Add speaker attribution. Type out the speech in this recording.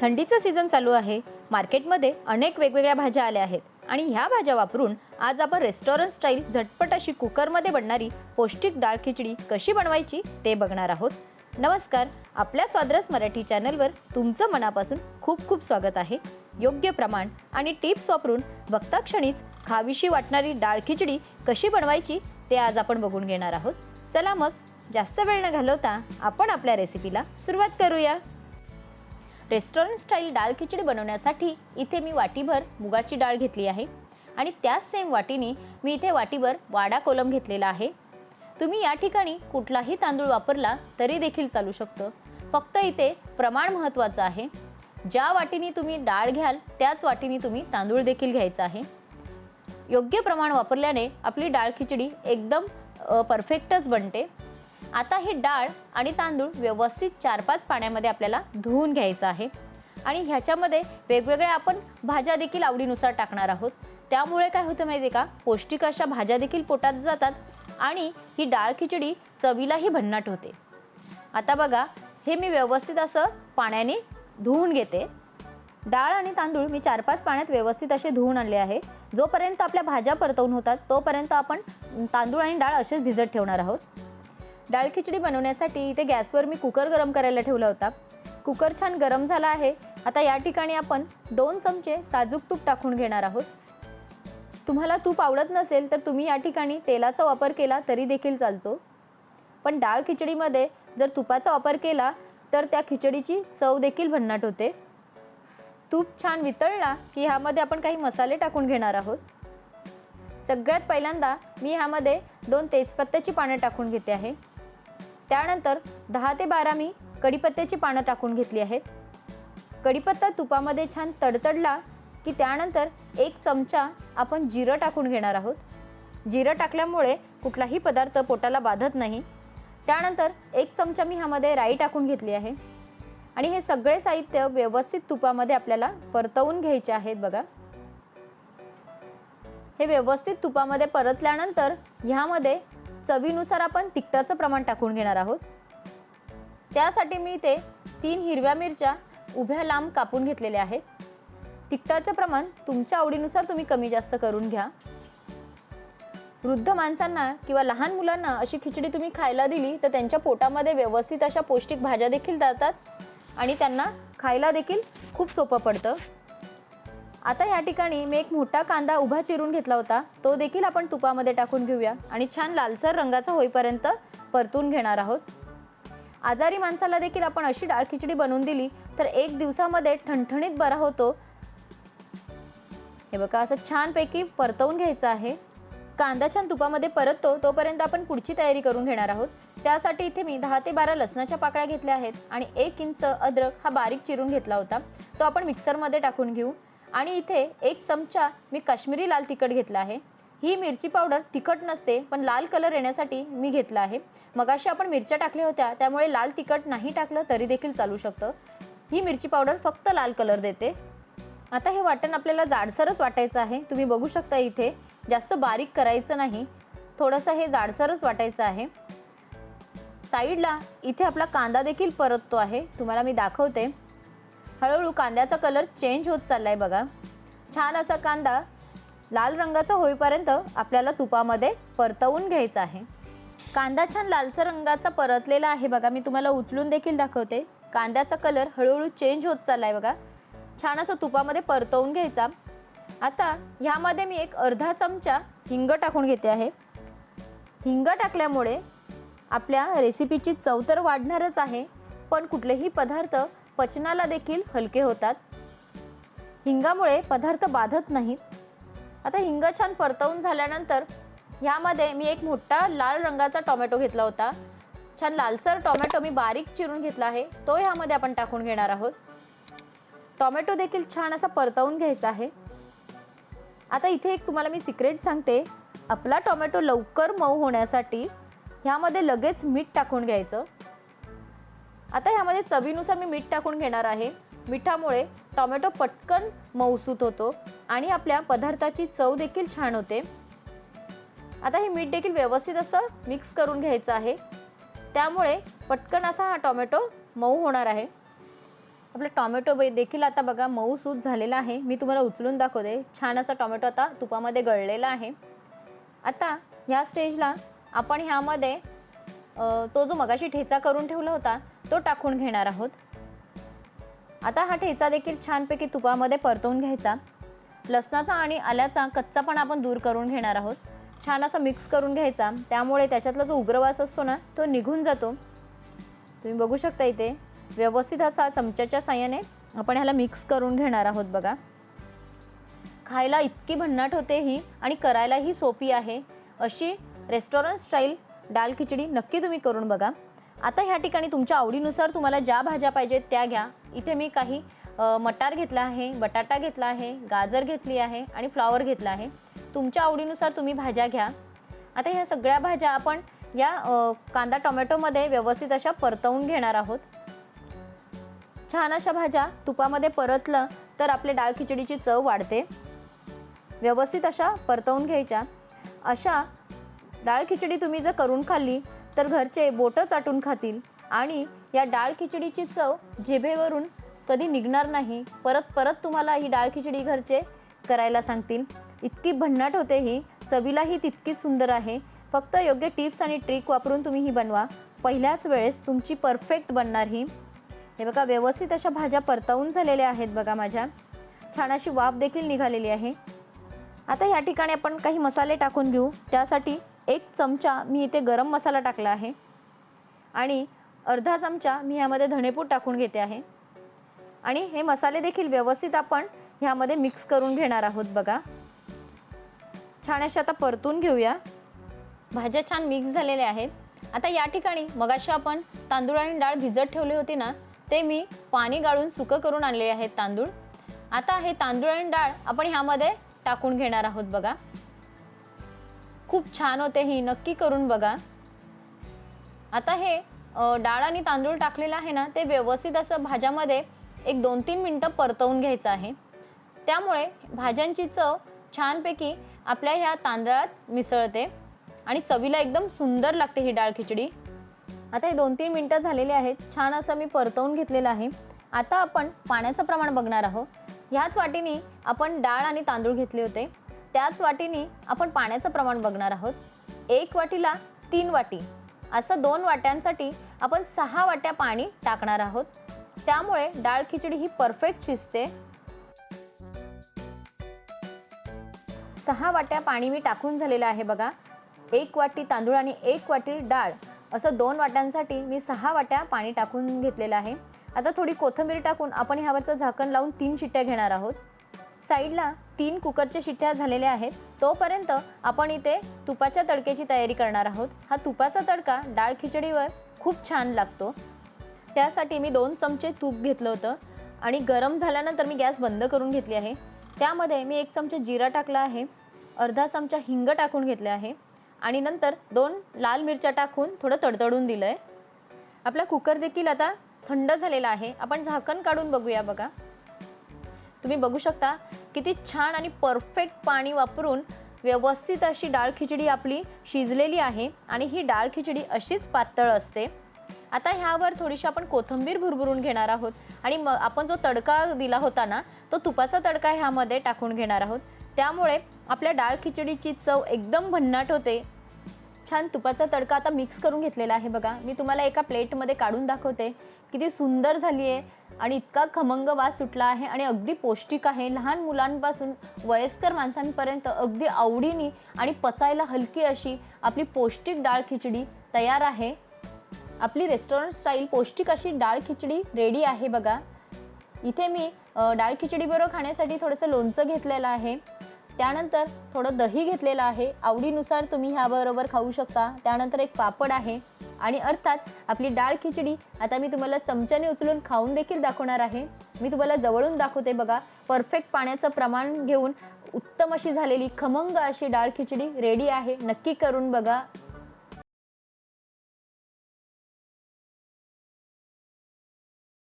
Speaker 1: थंडीचं सीझन चालू आहे. मार्केटमध्ये अनेक वेगवेगळ्या भाज्या आल्या आहेत आणि ह्या भाज्या वापरून आज आपण रेस्टॉरंट स्टाईल झटपट अशी कुकरमध्ये बनणारी पौष्टिक डाळ खिचडी कशी बनवायची ते बघणार आहोत. नमस्कार आपल्या स्वाद्रस मराठी चॅनलवर तुमचं मनापासून खूप खूप स्वागत आहे. योग्य प्रमाण आणि टिप्स वापरून बघताक्षणीच खावीशी वाटणारी डाळ खिचडी कशी बनवायची ते आज आपण बघून घेणार आहोत. चला मग जास्त वेळ न घालवता आपण आपल्या रेसिपीला सुरुवात करूया. रेस्टॉरंट स्टाईल डाळ खिचडी बनवण्यासाठी इथे मी वाटीभर मुगाची डाळ घेतली आहे. आणि त्याच सेम वाटीने मी इथे वाटीभर वाडा कोलम घेतलेला आहे. तुम्ही या ठिकाणी कुठलाही तांदूळ वापरला तरी देखील चालू शकतं. फक्त इथे प्रमाण महत्त्वाचं आहे. ज्या वाटीने तुम्ही डाळ घ्याल त्याच वाटीने तुम्ही तांदूळ देखील घ्यायचा आहे. योग्य प्रमाण वापरल्याने आपली डाळ खिचडी एकदम परफेक्टच बनते. आता ही डाळ आणि तांदूळ व्यवस्थित चार पाच पाण्यामध्ये आपल्याला धुवून घ्यायचं आहे. आणि ह्याच्यामध्ये वेगवेगळ्या आपण भाज्या देखील आवडीनुसार टाकणार आहोत. त्यामुळे काय होतं माहिती आहे का? पौष्टिक अशा भाज्या देखील पोटात जातात आणि ही डाळ खिचडी चवीलाही भन्नाट होते. आता बघा हे मी व्यवस्थित असं पाण्याने धुवून घेते. डाळ आणि तांदूळ मी चार पाच पाण्यात व्यवस्थित असे धुवून आणले आहे. जोपर्यंत आपल्या भाज्या परतवून होतात तोपर्यंत आपण तांदूळ आणि डाळ असेच भिजत ठेवणार आहोत. डाळ खिचडी बनवण्यासाठी इथे गॅसवर मी कुकर गरम करायला ठेवला होता. कुकर छान गरम झाला आहे. आता या ठिकाणी आपण दोन चमचे साजूक तूप टाकून घेणार आहोत. तुम्हाला तूप आवडत नसेल तर तुम्ही या ठिकाणी तेलाचा वापर केला तरी देखील चालतो. पण डाळ खिचडीमध्ये जर तुपाचा वापर केला तर त्या खिचडीची चव देखील भन्नाट होते. तूप छान वितळला की ह्यामध्ये आपण काही मसाले टाकून घेणार आहोत. सगळ्यात पहिल्यांदा मी ह्यामध्ये दोन तेजपत्त्याची पानं टाकून घेते आहे. त्यानंतर दहा ते बारा मी कढीपत्त्याची पानं टाकून घेतली आहेत. कढीपत्ता तुपामध्ये छान तडतडला की त्यानंतर एक चमचा आपण जिरं टाकून घेणार आहोत. जिरं टाकल्यामुळे कुठलाही पदार्थ पोटाला बाधत नाही. त्यानंतर एक चमचा मी ह्यामध्ये राई टाकून घेतली आहे. आणि हे सगळे साहित्य व्यवस्थित तुपामध्ये आपल्याला परतवून घ्यायचे आहेत बघा. हे व्यवस्थित तुपामध्ये परतल्यानंतर ह्यामध्ये चवीनुसार आपण तिखटाचं प्रमाण टाकून घेणार आहोत. त्यासाठी मी इथे तीन हिरव्या मिरच्या उभ्या लांब कापून घेतलेल्या आहेत. तिखटाचं प्रमाण तुमच्या आवडीनुसार तुम्ही कमी जास्त करून घ्या. वृद्ध माणसांना किंवा लहान मुलांना अशी खिचडी तुम्ही खायला दिली तर त्यांच्या पोटामध्ये व्यवस्थित अशा पौष्टिक भाज्या देखील जातात आणि त्यांना खायला देखील खूप सोपं पडतं. आता या ठिकाणी मी एक मोठा कांदा उभा चिरून घेतला होता. तो देखील आपण तुपामध्ये टाकून घेऊया आणि छान लालसर रंगाचा होईपर्यंत परतून घेणार आहोत. आजारी माणसाला देखील आपण अशी डाळ खिचडी बनवून दिली तर एक दिवसामध्ये ठणठणीत बरा होतो. हे बघा असं छानपैकी परतवून घ्यायचं आहे. कांदा छान तुपामध्ये परततो तोपर्यंत आपण पुढची तयारी करून घेणार आहोत. त्यासाठी इथे मी दहा ते बारा लसणाच्या पाकळ्या घेतल्या आहेत आणि एक इंच अद्रक हा बारीक चिरून घेतला होता. तो आपण मिक्सरमध्ये टाकून घेऊ. आणि इथे एक चमचा मी काश्मीरी लाल तिखट घेतला आहे. ही मिरची पावडर तिखट नसते पण लाल कलर येण्यासाठी मी घेतला आहे. मगाशी आपण मिरच्या टाकल्या होत्या त्यामुळे लाल तिखट नाही टाकलं तरी देखील चालू शकतं. ही मिरची पावडर फक्त लाल कलर देते. आता हे वाटण आपल्याला जाडसरच वाटायचं आहे. तुम्ही बघू शकता इथे जास्त बारीक करायचं नाही. थोडंसं हे जाडसरच वाटायचं आहे. साईडला इथे आपला कांदा देखील परततो आहे. तुम्हाला मी दाखवते. हळूहळू कांद्याचा कलर चेंज होत चालला आहे बघा. छान असा कांदा लाल रंगाचा होईपर्यंत आपल्याला तुपामध्ये परतवून घ्यायचा आहे. कांदा छान लालसर रंगाचा परतलेला आहे बघा. मी तुम्हाला उचलून देखील दाखवते. कांद्याचा कलर हळूहळू चेंज होत चालला आहे बघा. छान असं तुपामध्ये परतवून घ्यायचा. आता ह्यामध्ये मी एक अर्धा चमचा हिंग टाकून घेते आहे. हिंग टाकल्यामुळे आपल्या रेसिपीची चव तर वाढणारच आहे पण कुठलेही पदार्थ पचनाला देखील हलके होतात. हिंगामुळे पदार्थ बाधत नाहीत. आता हिंग छान परतवून झाल्यानंतर ह्यामध्ये मी एक मोठा लाल रंगाचा टोमॅटो घेतला होता. छान लालसर टोमॅटो मी बारीक चिरून घेतला आहे. तो ह्यामध्ये आपण टाकून घेणार आहोत. टोमॅटो देखील छान असा परतवून घ्यायचा आहे. आता इथे एक तुम्हाला मी सिक्रेट सांगते. आपला टोमॅटो लवकर मऊ होण्यासाठी ह्यामध्ये लगेच मीठ टाकून घ्यायचं. आता ह्यामध्ये चवीनुसार मी मीठ टाकून घेणार आहे. मिठामुळे टोमॅटो पटकन मऊसूत होतो आणि आपल्या पदार्थाची चव देखील छान होते. आता हे मीठ देखील व्यवस्थित असं मिक्स करून घ्यायचं आहे. त्यामुळे पटकन असा हा टोमॅटो मऊ होणार आहे. आपला टॉमॅटो देखील आता बघा मऊ सूत झालेला आहे. मी तुम्हाला उचलून दाखवते. छान असा टॉमॅटो आता तुपामध्ये गळलेला आहे. आता ह्या स्टेजला आपण ह्यामध्ये तो जो मगाशी ठेचा करून ठेवला होता तो टाकून घेणार आहोत. आता हा ठेचा देखील छानपैकी तुपामध्ये परतवून घ्यायचा. लसणाचा आणि आल्याचा कच्चा पण आपण दूर करून घेणार आहोत. छान असा मिक्स करून घ्यायचा. त्यामुळे त्याच्यातला जो उग्रवास असतो ना तो निघून जातो. तुम्ही बघू शकता इथे व्यवस्थित असा चमच्याच्या साह्याने आपण ह्याला मिक्स करून घेणार आहोत बघा. खायला इतकी भन्नाट होते ही आणि करायलाही सोपी आहे. अशी रेस्टॉरंट स्टाईल डाळ खिचडी नक्की तुम्ही करून बघा. आता ह्या ठिकाणी तुमच्या आवडीनुसार तुम्हाला ज्या भाज्या पाहिजेत त्या घ्या. इथे मी काही मटार घेतला आहे बटाटा घेतला आहे गाजर घेतली आहे आणि फ्लॉवर घेतला आहे. तुमच्या आवडीनुसार तुम्ही भाज्या घ्या. आता ह्या सगळ्या भाज्या आपण या कांदा टोमॅटोमध्ये व्यवस्थित अशा परतवून घेणार आहोत. छान अशा भाज्या तुपामध्ये परतलं तर आपले डाळ खिचडीची चव वाढते. व्यवस्थित अशा परतवून घ्यायच्या. अशा डाळ खिचडी तुम्ही जर करून खाल्ली तर घरचे बोटं चाटून खातील. आणि या डाळ खिचडीची चव जिभेवरून कधी निघणार नाही. परत परत तुम्हाला ही डाळ खिचडी घरचे करायला सांगतील. इतकी भन्नाट होते ही. चवीलाही तितकीच सुंदर आहे. फक्त योग्य टिप्स आणि ट्रिक वापरून तुम्ही ही बनवा. पहिल्याच वेळेस तुमची परफेक्ट बनणार ही. हे बघा व्यवस्थित अशा भाज्या परतवून झालेल्या आहेत बघा माझ्या. छान अशी वाफ देखील निघालेली आहे. आता या ठिकाणी आपण काही मसाले टाकून घेऊ. त्यासाठी एक चमचा मी इथे गरम मसाला टाकला आहे. आणि अर्धा चमचा मी ह्यामध्ये धणेपूड टाकून घेते आहे. आणि हे मसाले देखील व्यवस्थित आपण ह्यामध्ये मिक्स करून घेणार आहोत बघा. छान अशा आता परतून घेऊया. भाज्या छान मिक्स झालेल्या आहेत. आता या ठिकाणी मगाशी आपण तांदूळ आणि डाळ भिजत ठेवली होती ना ते मी पाणी गाळून सुकं करून आणलेले आहेत तांदूळ. आता हे तांदूळ आणि डाळ आपण ह्यामध्ये टाकून घेणार आहोत बघा. खूप छान होते ही. नक्की करून बघा. आता हे डाळ आणि तांदूळ टाकलेलं आहे ना ते व्यवस्थित असं भाज्यामध्ये एक दोन तीन मिनटं परतवून घ्यायचं आहे. त्यामुळे भाज्यांची चव छानपैकी आपल्या ह्या तांदळात मिसळते आणि चवीला एकदम सुंदर लागते ही डाळ खिचडी. आता हे दोन तीन मिनटं झालेली आहेत. छान असं मी परतवून घेतलेलं आहे. आता आपण पाण्याचं प्रमाण बघणार आहोत. ह्याच वाटीने आपण डाळ आणि तांदूळ घेतले होते. त्याच वाटीने आपण पाण्याचं प्रमाण बघणार आहोत. एक वाटीला तीन वाटी. असं दोन वाट्यांसाठी आपण सहा वाट्या पाणी टाकणार आहोत. त्यामुळे डाळ खिचडी ही परफेक्ट शिजते. सहा वाट्या पाणी मी टाकून झालेलं आहे बघा. एक वाटी तांदूळ आणि एक वाटी डाळ. असं दोन वाट्यांसाठी मी सहा वाट्या पाणी टाकून घेतलेलं आहे. आता थोडी कोथिंबीर टाकून आपण ह्यावरचं झाकण लावून तीन शिट्ट्या घेणार आहोत. साईडला तीन कुकरच्या शिट्ट्या झालेल्या आहेत. तोपर्यंत आपण इथे तुपाच्या तडक्याची तयारी करणार आहोत. हा तुपाचा तडका डाळ खिचडीवर खूप छान लागतो. त्यासाठी मी दोन चमचे तूप घेतलं होतं आणि गरम झाल्यानंतर मी गॅस बंद करून घेतली आहे. त्यामध्ये मी एक चमचा जिरा टाकला आहे. अर्धा चमचा हिंग टाकून घेतले आहे. आणि नंतर दोन लाल मिरच्या टाकून थोडं तडतडून दिलं आहे आपला कुकर देखील आता थंड झालेला आहे. आपण झाकण काढून बघूया बघा. तुम्ही बघू शकता किती छान आणि परफेक्ट पाणी वापरून व्यवस्थित अशी डाळ खिचडी आपली शिजलेली आहे आणि ही डाळ खिचडी अशीच पातळ असते. आता ह्यावर थोडीशी आपण कोथिंबीर भुरभुरून घेणार आहोत आणि मग आपण जो तडका दिला होता ना तो तुपाचा तडका ह्यामध्ये टाकून घेणार आहोत. त्यामुळे आपल्या डाळ खिचडीची चव एकदम भन्नाट होते. छान तुपाचा तडका आता मिक्स करून घेतलेला आहे बघा. मी तुम्हाला एका प्लेटमध्ये काढून दाखवते. किती सुंदर झाली आहे आणि इतका खमंग वास सुटला आहे आणि अगदी पौष्टिक आहे. लहान मुलांपासून वयस्कर माणसांपर्यंत अगदी आवडीने आणि पचायला हलकी अशी आपली पौष्टिक डाळ खिचडी तयार आहे. आपली रेस्टॉरंट स्टाईल पौष्टिक अशी डाळ खिचडी रेडी आहे बघा. इथे मी डाळ खिचडीबरोबर खाण्यासाठी थोडंसं लोणचं घेतलेलं आहे. त्यानंतर थोडं दही घेतलेलं आहे. आवडीनुसार तुम्ही ह्याबरोबर खाऊ शकता. त्यानंतर एक पापड आहे. आणि अर्थात आपली डाळ खिचडी आता मी तुम्हाला चमच्याने उचलून खाऊन देखील दाखवणार आहे. मी तुम्हाला जवळून दाखवते बघा परफेक्ट पाण्याचं प्रमाण घेऊन उत्तम अशी झालेली खमंग अशी डाळ खिचडी रेडी आहे. नक्की करून बघा.